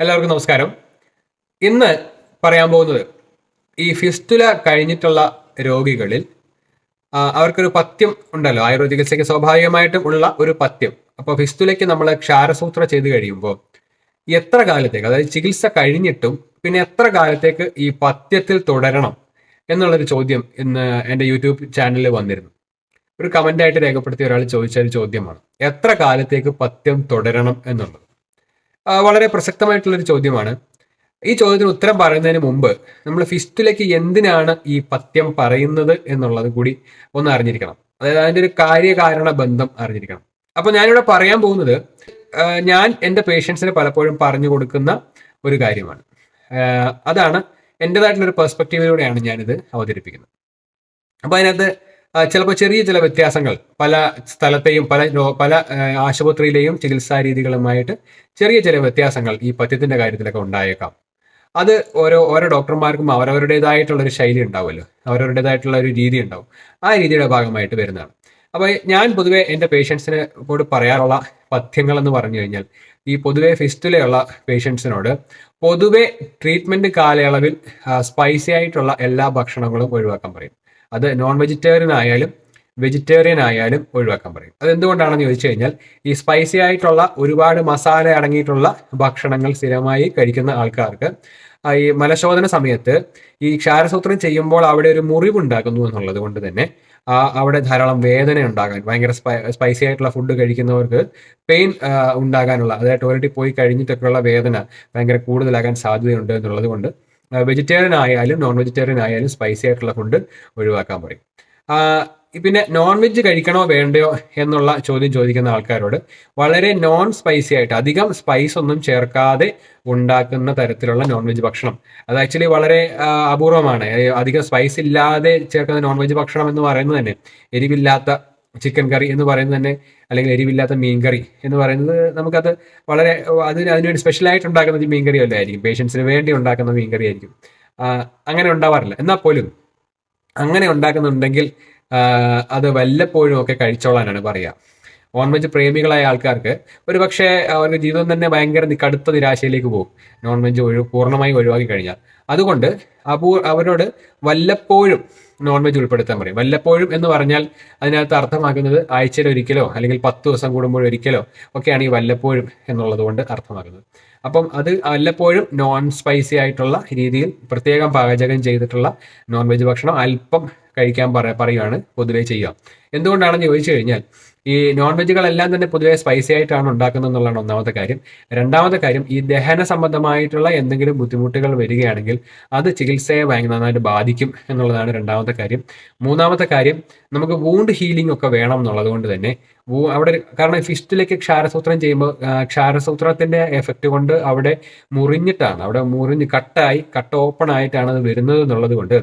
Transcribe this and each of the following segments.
എല്ലാവർക്കും നമസ്കാരം. ഇന്ന് പറയാൻ പോകുന്നത് ഈ ഫിസ്റ്റുല കഴിഞ്ഞിട്ടുള്ള രോഗികളിൽ അവർക്കൊരു പത്യം ഉണ്ടല്ലോ. ആയുർവേദ ചികിത്സയ്ക്ക് സ്വാഭാവികമായിട്ടും ഉള്ള ഒരു പത്യം അപ്പോൾ ഫിസ്തുലയ്ക്ക് നമ്മൾ ക്ഷാരസൂത്ര ചെയ്ത് കഴിയുമ്പോൾ എത്ര കാലത്തേക്ക് അതായത് ചികിത്സ കഴിഞ്ഞിട്ടും പിന്നെ എത്ര കാലത്തേക്ക് ഈ പത്യത്തിൽ തുടരണം എന്നുള്ളൊരു ചോദ്യം ഇന്ന് എന്റെ യൂട്യൂബ് ചാനലിൽ വന്നിരുന്നു. ഒരു കമന്റായിട്ട് രേഖപ്പെടുത്തിയ ഒരാൾ ചോദിച്ച ഒരു ചോദ്യമാണ് എത്ര കാലത്തേക്ക് പത്യം തുടരണം എന്നുള്ളത്? വളരെ പ്രസക്തമായിട്ടുള്ളൊരു ചോദ്യമാണ്. ഈ ചോദ്യത്തിന് ഉത്തരം പറയുന്നതിന് മുമ്പ് നമ്മൾ ഫിസ്റ്റിലേക്ക് എന്തിനാണ് ഈ പത്യം പറയുന്നത് എന്നുള്ളത് കൂടി ഒന്ന് അറിഞ്ഞിരിക്കണം. അതായത് അതിന്റെ ഒരു കാര്യകാരണ ബന്ധം അറിഞ്ഞിരിക്കണം. അപ്പൊ ഞാനിവിടെ പറയാൻ പോകുന്നത് ഞാൻ എന്റെ പേഷ്യൻസിന് പലപ്പോഴും പറഞ്ഞു കൊടുക്കുന്ന ഒരു കാര്യമാണ്. അതാണ് എന്റെതായിട്ടുള്ളൊരു പെർസ്പെക്റ്റീവിലൂടെയാണ് ഞാനിത് അവതരിപ്പിക്കുന്നത്. അപ്പൊ അതിനകത്ത് ചിലപ്പോൾ ചെറിയ ചില വ്യത്യാസങ്ങൾ. പല സ്ഥലത്തെയും പല പല ആശുപത്രിയിലെയും ചികിത്സാ രീതികളുമായിട്ട് ചെറിയ ചില വ്യത്യാസങ്ങൾ ഈ പഥ്യത്തിന്റെ കാര്യത്തിലൊക്കെ ഉണ്ടായേക്കാം. അത് ഓരോ ഓരോ ഡോക്ടർമാർക്കും അവരവരുടേതായിട്ടുള്ള ഒരു ശൈലി ഉണ്ടാവുമല്ലോ. അവരവരുടേതായിട്ടുള്ള ഒരു രീതി ഉണ്ടാവും. ആ രീതിയുടെ ഭാഗമായിട്ട് വരുന്നതാണ്. അപ്പോൾ ഞാൻ പൊതുവെ എന്റെ പേഷ്യൻസിന് കൂടി പറയാറുള്ള പഥ്യങ്ങൾ എന്ന് പറഞ്ഞു കഴിഞ്ഞാൽ ഈ പൊതുവെ ഫിസ്റ്റിലെയുള്ള പേഷ്യൻസിനോട് പൊതുവെ ട്രീറ്റ്മെന്റ് കാലയളവിൽ സ്പൈസി ആയിട്ടുള്ള എല്ലാ ഭക്ഷണങ്ങളും ഒഴിവാക്കാൻ പറയും. അത് നോൺ വെജിറ്റേറിയൻ ആയാലും വെജിറ്റേറിയൻ ആയാലും ഒഴിവാക്കാൻ പറയും. അതെന്തുകൊണ്ടാണെന്ന് ചോദിച്ചു കഴിഞ്ഞാൽ ഈ സ്പൈസി ആയിട്ടുള്ള ഒരുപാട് മസാല അടങ്ങിയിട്ടുള്ള ഭക്ഷണങ്ങൾ സ്ഥിരമായി കഴിക്കുന്ന ആൾക്കാർക്ക് ഈ മലശോധന സമയത്ത് ഈ ക്ഷാരസൂത്രം ചെയ്യുമ്പോൾ അവിടെ ഒരു മുറിവുണ്ടാക്കുന്നു എന്നുള്ളത് കൊണ്ട് തന്നെ ആ അവിടെ ധാരാളം വേദന ഉണ്ടാകാൻ ഭയങ്കര സ്പൈസി ആയിട്ടുള്ള ഫുഡ് കഴിക്കുന്നവർക്ക് പെയിൻ ഉണ്ടാകാനുള്ള അതായത് ടോയ്ലറ്റിൽ പോയി കഴിഞ്ഞിട്ടൊക്കെയുള്ള വേദന ഭയങ്കര കൂടുതലാകാൻ സാധ്യതയുണ്ട് എന്നുള്ളത് കൊണ്ട് വെജിറ്റേറിയൻ ആയാലും നോൺ വെജിറ്റേറിയൻ ആയാലും സ്പൈസി ആയിട്ടുള്ള ഫുഡ് ഒഴിവാക്കാൻ പറയും. പിന്നെ നോൺ വെജ് കഴിക്കണോ വേണ്ടയോ എന്നുള്ള ചോദ്യം ചോദിക്കുന്ന ആൾക്കാരോട് വളരെ നോൺ സ്പൈസി ആയിട്ട് അധികം സ്പൈസ് ഒന്നും ചേർക്കാതെ ഉണ്ടാക്കുന്ന തരത്തിലുള്ള നോൺ വെജ് ഭക്ഷണം അത് ആക്ച്വലി വളരെ അപൂർവമാണ്. അധികം സ്പൈസ് ഇല്ലാതെ ചേർക്കുന്ന നോൺ വെജ് ഭക്ഷണം എന്ന് പറയുന്നത് തന്നെ എരിവില്ലാത്ത ചിക്കൻ കറി എന്ന് പറയുന്നത് തന്നെ അല്ലെങ്കിൽ എരിവില്ലാത്ത മീൻ കറി എന്ന് പറയുന്നത് നമുക്കത് വളരെ അതിന് അതിനുവേണ്ടി സ്പെഷ്യലായിട്ട് ഉണ്ടാക്കുന്ന മീൻ കറി അല്ല ആയിരിക്കും. പേഷ്യൻസിന് വേണ്ടി ഉണ്ടാക്കുന്ന മീൻ കറി ആയിരിക്കും. അങ്ങനെ ഉണ്ടാവാറില്ല. എന്നാൽ പോലും അങ്ങനെ ഉണ്ടാക്കുന്നുണ്ടെങ്കിൽ അത് വല്ലപ്പോഴും ഒക്കെ കഴിച്ചോളാനാണ് പറയുക. നോൺ വെജ് പ്രേമികളായ ആൾക്കാർക്ക് ഒരു പക്ഷേ അവരുടെ ജീവിതം തന്നെ ഭയങ്കര കടുത്ത നിരാശയിലേക്ക് പോകും. നോൺ വെജ് ഒഴി പൂർണമായി ഒഴിവാക്കി കഴിഞ്ഞാൽ. അതുകൊണ്ട് അപൂ അവരോട് വല്ലപ്പോഴും നോൺ വെജ് ഉൾപ്പെടുത്താൻ പറയും. വല്ലപ്പോഴും എന്ന് പറഞ്ഞാൽ അതിനകത്ത് അർത്ഥമാക്കുന്നത് ആഴ്ചയിൽ ഒരിക്കലോ അല്ലെങ്കിൽ പത്ത് ദിവസം കൂടുമ്പോൾ ഒരിക്കലോ ഒക്കെയാണ് ഈ വല്ലപ്പോഴും എന്നുള്ളത് കൊണ്ട് അർത്ഥമാക്കുന്നത്. അപ്പം അത് വല്ലപ്പോഴും നോൺ സ്പൈസി ആയിട്ടുള്ള രീതിയിൽ പ്രത്യേകം പാചകം ചെയ്തിട്ടുള്ള നോൺ വെജ് ഭക്ഷണം അല്പം കഴിക്കാൻ പറ പറയുകയാണ് പൊതുവേ ചെയ്യുക. എന്തുകൊണ്ടാണെന്ന് ചോദിച്ചു കഴിഞ്ഞാൽ ഈ നോൺ വെജുകളെല്ലാം തന്നെ പൊതുവെ സ്പൈസി ആയിട്ടാണ് ഉണ്ടാക്കുന്നത് എന്നുള്ളതാണ് ഒന്നാമത്തെ കാര്യം. രണ്ടാമത്തെ കാര്യം ഈ ദഹന സംബന്ധമായിട്ടുള്ള എന്തെങ്കിലും ബുദ്ധിമുട്ടുകൾ വരികയാണെങ്കിൽ അത് ചികിത്സയെ ഭയങ്കര നന്നായിട്ട് ബാധിക്കും എന്നുള്ളതാണ് രണ്ടാമത്തെ കാര്യം. മൂന്നാമത്തെ കാര്യം നമുക്ക് വൂണ്ട് ഹീലിംഗ് ഒക്കെ വേണം എന്നുള്ളത് കൊണ്ട് തന്നെ അവിടെ കാരണം ഫിസ്റ്റിലേക്ക് ക്ഷാരസൂത്രം ചെയ്യുമ്പോൾ ക്ഷാരസൂത്രത്തിന്റെ എഫക്റ്റ് കൊണ്ട് അവിടെ മുറിഞ്ഞിട്ടാണ് അവിടെ മുറിഞ്ഞ് കട്ടായി കട്ട് ഓപ്പൺ ആയിട്ടാണ് അത് വരുന്നത് എന്നുള്ളത് കൊണ്ട്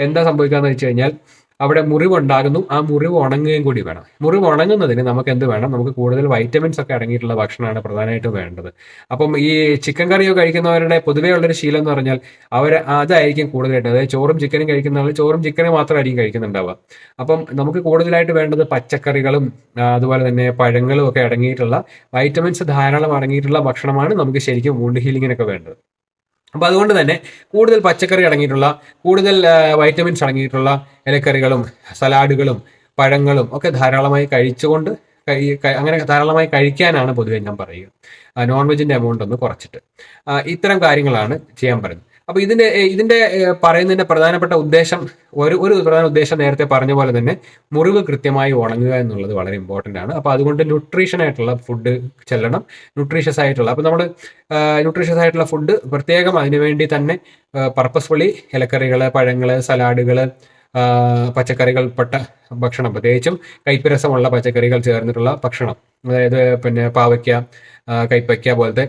എന്താ സംഭവിക്കാന്ന് വെച്ച് കഴിഞ്ഞാൽ അവിടെ മുറിവുണ്ടാകുന്നു. ആ മുറിവ് ഉണങ്ങുകയും കൂടി വേണം. മുറിവ് ഉണങ്ങുന്നതിന് നമുക്ക് എന്ത് വേണം? നമുക്ക് കൂടുതൽ വൈറ്റമിൻസ് ഒക്കെ അടങ്ങിയിട്ടുള്ള ഭക്ഷണമാണ് പ്രധാനമായിട്ടും വേണ്ടത്. അപ്പം ഈ ചിക്കൻ കറിയോ കഴിക്കുന്നവരുടെ പൊതുവേ ഉള്ളൊരു ശീലം എന്ന് പറഞ്ഞാൽ അവർ അതായിരിക്കും കൂടുതലായിട്ട്. അതായത് ചോറും ചിക്കനും കഴിക്കുന്ന ആൾ ചോറും ചിക്കനും മാത്രമായിരിക്കും കഴിക്കുന്നുണ്ടാവുക. അപ്പം നമുക്ക് കൂടുതലായിട്ട് വേണ്ടത് പച്ചക്കറികളും അതുപോലെ തന്നെ പഴങ്ങളും ഒക്കെ അടങ്ങിയിട്ടുള്ള വൈറ്റമിൻസ് ധാരാളം അടങ്ങിയിട്ടുള്ള ഭക്ഷണമാണ് നമുക്ക് ശരിക്കും വൂണ്ട് ഹീലിങ്ങിനൊക്കെ വേണ്ടത്. അപ്പോൾ അതുകൊണ്ട് തന്നെ കൂടുതൽ പച്ചക്കറി അടങ്ങിയിട്ടുള്ള കൂടുതൽ വൈറ്റമിൻസ് അടങ്ങിയിട്ടുള്ള ഇലക്കറികളും സലാഡുകളും പഴങ്ങളും ഒക്കെ ധാരാളമായി കഴിച്ചുകൊണ്ട് അങ്ങനെ ധാരാളമായി കഴിക്കാനാണ് പൊതുവെ ഞാൻ പറയുക. നോൺ വെജിന്റെ എമൗണ്ട് ഒന്ന് കുറച്ചിട്ട്. ഇത്തരം കാര്യങ്ങളാണ് ചെയ്യാൻ പറയുന്നത്. അപ്പോൾ ഇതിന്റെ ഇതിന്റെ പറയുന്നതിന്റെ പ്രധാനപ്പെട്ട ഉദ്ദേശം ഒരു ഒരു പ്രധാന ഉദ്ദേശം നേരത്തെ പറഞ്ഞ പോലെ തന്നെ മുറിവ് കൃത്യമായി ഉണങ്ങുക എന്നുള്ളത് വളരെ ഇമ്പോർട്ടന്റ് ആണ്. അപ്പൊ അതുകൊണ്ട് ന്യൂട്രീഷൻ ആയിട്ടുള്ള ഫുഡ് ചെല്ലണം. ന്യൂട്രീഷ്യസ് ആയിട്ടുള്ള അപ്പൊ നമ്മൾ ന്യൂട്രീഷ്യസ് ആയിട്ടുള്ള ഫുഡ് പ്രത്യേകം അതിനുവേണ്ടി തന്നെ പർപ്പസ്ഫുള്ളി ഇലക്കറികൾ പഴങ്ങൾ സലാഡുകൾ പച്ചക്കറികൾ പെട്ട ഭക്ഷണം. പ്രത്യേകിച്ചും കൈപ്പരസമുള്ള പച്ചക്കറികൾ ചേർന്നിട്ടുള്ള ഭക്ഷണം. അതായത് പിന്നെ പാവയ്ക്ക കൈപ്പയ്ക്ക പോലത്തെ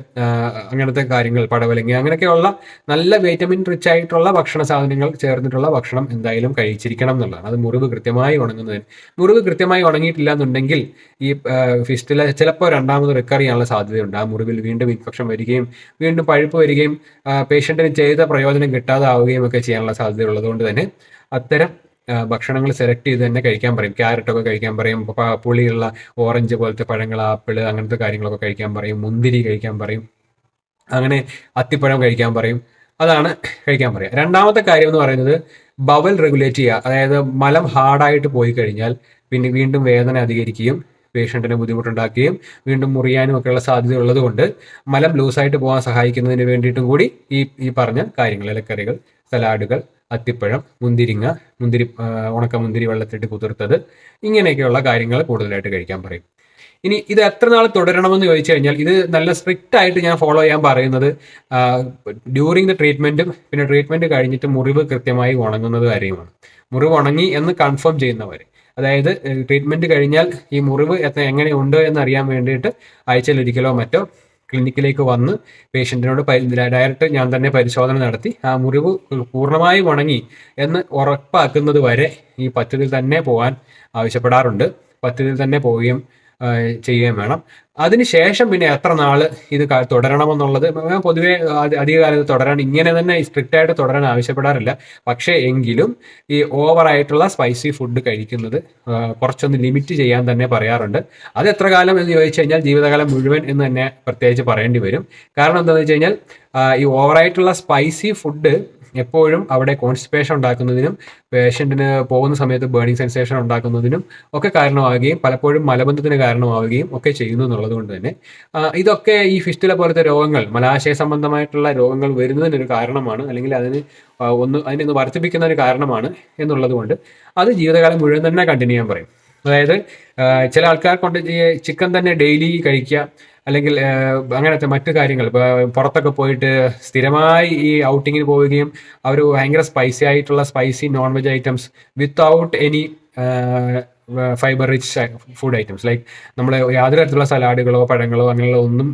അങ്ങനത്തെ കാര്യങ്ങൾ പടവലങ്ങി അങ്ങനെയൊക്കെയുള്ള നല്ല വൈറ്റമിൻ റിച്ച് ആയിട്ടുള്ള ഭക്ഷണ സാധനങ്ങൾ ചേർന്നിട്ടുള്ള ഭക്ഷണം എന്തായാലും കഴിച്ചിരിക്കണം എന്നുള്ളതാണ്. അത് മുറിവ് കൃത്യമായി ഉണങ്ങുന്നതിന്. മുറിവ് കൃത്യമായി ഉണങ്ങിയിട്ടില്ല എന്നുണ്ടെങ്കിൽ ഈ ഫിസ്റ്റിലെ ചിലപ്പോൾ രണ്ടാമത് റിക്കർ ചെയ്യാനുള്ള സാധ്യതയുണ്ട്. ആ മുറിവിൽ വീണ്ടും ഇൻഫെക്ഷൻ വരികയും വീണ്ടും പഴുപ്പ് വരികയും പേഷ്യന്റിന് ചെയ്ത പ്രയോജനം കിട്ടാതാവുകയും ഒക്കെ ചെയ്യാനുള്ള സാധ്യത ഉള്ളതുകൊണ്ട് തന്നെ അത്തരം ഭക്ഷണങ്ങൾ സെലക്ട് ചെയ്ത് തന്നെ കഴിക്കാൻ പറയും. ക്യാരറ്റൊക്കെ കഴിക്കാൻ പറയും. പുളിയുള്ള ഓറഞ്ച് പോലത്തെ പഴങ്ങൾ ആപ്പിൾ അങ്ങനത്തെ കാര്യങ്ങളൊക്കെ കഴിക്കാൻ പറയും. മുന്തിരി കഴിക്കാൻ പറയും. അങ്ങനെ അത്തിപ്പഴം കഴിക്കാൻ പറയും. അതാണ് കഴിക്കാൻ പറയുക രണ്ടാമത്തെ കാര്യം എന്ന് പറയുന്നത് ബവൽ റെഗുലേറ്റ് ചെയ്യുക. അതായത് മലം ഹാർഡായിട്ട് പോയി കഴിഞ്ഞാൽ പിന്നെ വീണ്ടും വേദന അധികരിക്കുകയും പേഷ്യന്റിന് ബുദ്ധിമുട്ടുണ്ടാക്കുകയും വീണ്ടും മുറിയാനും ഒക്കെയുള്ള സാധ്യത ഉള്ളതുകൊണ്ട് മലം ലൂസായിട്ട് പോകാൻ സഹായിക്കുന്നതിന് വേണ്ടിയിട്ടും കൂടി ഈ ഈ പറഞ്ഞ കാര്യങ്ങൾ ഇലക്കറികൾ സലാഡുകൾ അത്തിപ്പഴം മുന്തിരിങ്ങ മുന്തിരി ഉണക്ക മുന്തിരി വെള്ളത്തിട്ട് കുതിർത്തത്. ഇങ്ങനെയൊക്കെയുള്ള കാര്യങ്ങൾ കൂടുതലായിട്ട് കഴിക്കാൻ പറയും. ഇനി ഇത് എത്ര നാൾ തുടരണമെന്ന് ചോദിച്ചു കഴിഞ്ഞാൽ ഇത് നല്ല സ്ട്രിക്റ്റ് ആയിട്ട് ഞാൻ ഫോളോ ചെയ്യാൻ പറയുന്നത് ഡ്യൂറിങ് ദ ട്രീറ്റ്മെന്റും പിന്നെ ട്രീറ്റ്മെന്റ് കഴിഞ്ഞിട്ട് മുറിവ് കൃത്യമായി ഉണങ്ങുന്നത് വരെയുമാണ്. മുറിവ് ഉണങ്ങി എന്ന് കൺഫേം ചെയ്യുന്നവരെ. അതായത് ട്രീറ്റ്മെന്റ് കഴിഞ്ഞാൽ ഈ മുറിവ് എത്ര എങ്ങനെയുണ്ട് എന്ന് അറിയാൻ വേണ്ടിയിട്ട് ആഴ്ചയിലൊരിക്കലോ മറ്റോ ക്ലിനിക്കിലേക്ക് വന്ന് പേഷ്യന്റിനോട് ഡയറക്റ്റ് ഞാൻ തന്നെ പരിശോധന നടത്തി. ആ മുറിവ് പൂർണമായി ഉണങ്ങി എന്ന് ഉറപ്പാക്കുന്നത് വരെ ഈ പദ്ധതിയിൽ തന്നെ പോകാൻ ആവശ്യപ്പെടാറുണ്ട്. പദ്ധതിയിൽ തന്നെ പോവുകയും ചെയ്യുകയും വേണം. അതിനുശേഷം പിന്നെ എത്ര നാൾ ഇത് തുടരണമെന്നുള്ളത് പൊതുവെ അധികകാലത്ത് തുടരാൻ ഇങ്ങനെ തന്നെ സ്ട്രിക്റ്റ് ആയിട്ട് തുടരാൻ ആവശ്യപ്പെടാറില്ല. പക്ഷേ എങ്കിലും ഈ ഓവറായിട്ടുള്ള സ്പൈസി ഫുഡ് കഴിക്കുന്നത് കുറച്ചൊന്ന് ലിമിറ്റ് ചെയ്യാൻ തന്നെ പറയാറുണ്ട്. അത് എത്ര കാലം എന്ന് ചോദിച്ചു കഴിഞ്ഞാൽ ജീവിതകാലം മുഴുവൻ എന്ന് തന്നെ പ്രത്യേകിച്ച് പറയേണ്ടി വരും. കാരണം എന്താണെന്ന് വെച്ച് കഴിഞ്ഞാൽ ഈ ഓവറായിട്ടുള്ള സ്പൈസി ഫുഡ് എപ്പോഴും അവിടെ കോൺസ്റ്റിപ്പേഷൻ ഉണ്ടാക്കുന്നതിനും പേഷ്യന്റിന് പോകുന്ന സമയത്ത് ബേണിംഗ് സെൻസേഷൻ ഉണ്ടാക്കുന്നതിനും ഒക്കെ കാരണമാവുകയും പലപ്പോഴും മലബന്ധത്തിന് കാരണമാവുകയും ഒക്കെ ചെയ്യുന്നു എന്നുള്ളത് കൊണ്ട് തന്നെ. ഇതൊക്കെ ഈ ഫിസ്റ്റുല പോലത്തെ രോഗങ്ങൾ മലാശയ സംബന്ധമായിട്ടുള്ള രോഗങ്ങൾ വരുന്നതിനൊരു കാരണമാണ് അല്ലെങ്കിൽ അതിന് ഒന്ന് അതിനെ ഒന്ന് വർദ്ധിപ്പിക്കുന്ന ഒരു കാരണമാണ് എന്നുള്ളത് കൊണ്ട് അത് ജീവിതകാലം മുഴുവൻ തന്നെ കണ്ടിന്യൂ ചെയ്യാൻ പറയും. അതായത് ചില ആൾക്കാർ കൊണ്ട് ചിക്കൻ തന്നെ ഡെയിലി കഴിക്കുക അല്ലെങ്കിൽ അങ്ങനത്തെ മറ്റു കാര്യങ്ങൾ. പുറത്തൊക്കെ പോയിട്ട് സ്ഥിരമായി ഈ ഔട്ടിങ്ങിന് പോവുകയും അവർ ഭയങ്കര സ്പൈസി ആയിട്ടുള്ള spicy non veg items without any fibre rich food items like നമ്മൾ യാതൊരു തരത്തിലുള്ള സലാഡുകളോ പഴങ്ങളോ അങ്ങനെയുള്ള ഒന്നും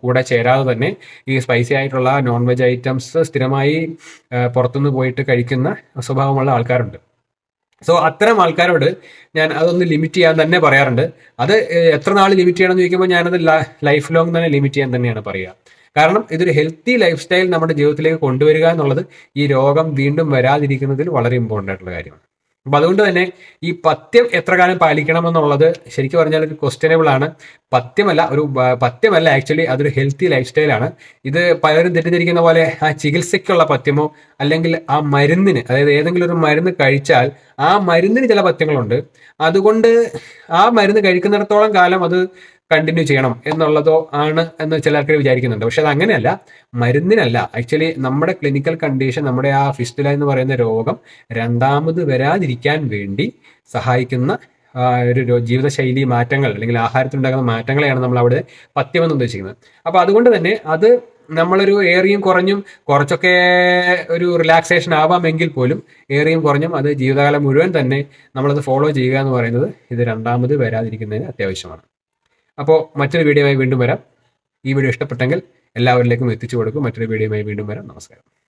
കൂടെ ചേരാതെ തന്നെ ഈ സ്പൈസി ആയിട്ടുള്ള നോൺ വെജ് ഐറ്റംസ് സ്ഥിരമായി പുറത്തുനിന്ന് പോയിട്ട് കഴിക്കുന്ന സ്വഭാവമുള്ള ആൾക്കാരുണ്ട്. സോ അത്തരം ആൾക്കാരോട് ഞാൻ അതൊന്ന് ലിമിറ്റ് ചെയ്യാൻ തന്നെ പറയാറുണ്ട്. അത് എത്ര നാൾ ലിമിറ്റ് ചെയ്യണം എന്ന് ചോദിക്കുമ്പോൾ ഞാനത് ലൈഫ് ലോങ് തന്നെ ലിമിറ്റ് ചെയ്യാൻ തന്നെയാണ് പറയുക. കാരണം ഇതൊരു ഹെൽത്തി ലൈഫ് സ്റ്റൈൽ നമ്മുടെ ജീവിതത്തിലേക്ക് കൊണ്ടുവരിക എന്നുള്ളത് ഈ രോഗം വീണ്ടും വരാതിരിക്കുന്നതിൽ വളരെ ഇമ്പോർട്ടന്റ് ആയിട്ടുള്ള കാര്യമാണ്. അപ്പൊ അതുകൊണ്ട് തന്നെ ഈ പത്യം എത്ര കാലം പാലിക്കണം എന്നുള്ളത് ശരിക്കും പറഞ്ഞാൽ ഒരു ക്വസ്റ്റ്യനബിൾ ആണ്. പത്യമല്ല ഒരു പത്യമല്ല ആക്ച്വലി അതൊരു ഹെൽത്തി ലൈഫ് സ്റ്റൈലാണ് ഇത് പലരും തെറ്റിദ്ധരിക്കുന്ന പോലെ ആ ചികിത്സയ്ക്കുള്ള പത്യമോ അല്ലെങ്കിൽ ആ മരുന്നിന് അതായത് ഏതെങ്കിലും ഒരു മരുന്ന് കഴിച്ചാൽ ആ മരുന്നിന് ചില പത്യങ്ങളുണ്ട്. അതുകൊണ്ട് ആ മരുന്ന് കഴിക്കുന്നിടത്തോളം കാലം അത് കണ്ടിന്യൂ ചെയ്യണം എന്നുള്ളതോ ആണ് എന്ന് ചിലർക്ക് വിചാരിക്കുന്നുണ്ട്. പക്ഷെ അത് അങ്ങനെയല്ല. മരുന്നിനല്ല. ആക്ച്വലി നമ്മുടെ ക്ലിനിക്കൽ കണ്ടീഷൻ നമ്മുടെ ആ ഫിസ്റ്റുല എന്ന് പറയുന്ന രോഗം രണ്ടാമത് വരാതിരിക്കാൻ വേണ്ടി സഹായിക്കുന്ന ഒരു ജീവിതശൈലി മാറ്റങ്ങൾ അല്ലെങ്കിൽ ആഹാരത്തിലുണ്ടാകുന്ന മാറ്റങ്ങളെയാണ് നമ്മൾ അവിടെ പത്യമെന്ന് ഉദ്ദേശിക്കുന്നത്. അപ്പോൾ അതുകൊണ്ട് തന്നെ അത് നമ്മളൊരു ഏറിയും കുറഞ്ഞും കുറച്ചൊക്കെ ഒരു റിലാക്സേഷൻ ആവാമെങ്കിൽ പോലും ഏറിയും കുറഞ്ഞും അത് ജീവിതകാലം മുഴുവൻ തന്നെ നമ്മളത് ഫോളോ ചെയ്യുക എന്ന് പറയുന്നത് ഇത് രണ്ടാമത് വരാതിരിക്കുന്നതിന് അത്യാവശ്യമാണ്. അപ്പോൾ മറ്റൊരു വീഡിയോയുമായി വീണ്ടും വരാം. ഈ വീഡിയോ ഇഷ്ടപ്പെട്ടെങ്കിൽ എല്ലാവരിലേക്കും എത്തിച്ചു കൊടുക്കും. മറ്റൊരു വീഡിയോയുമായി വീണ്ടും വരാം. നമസ്കാരം.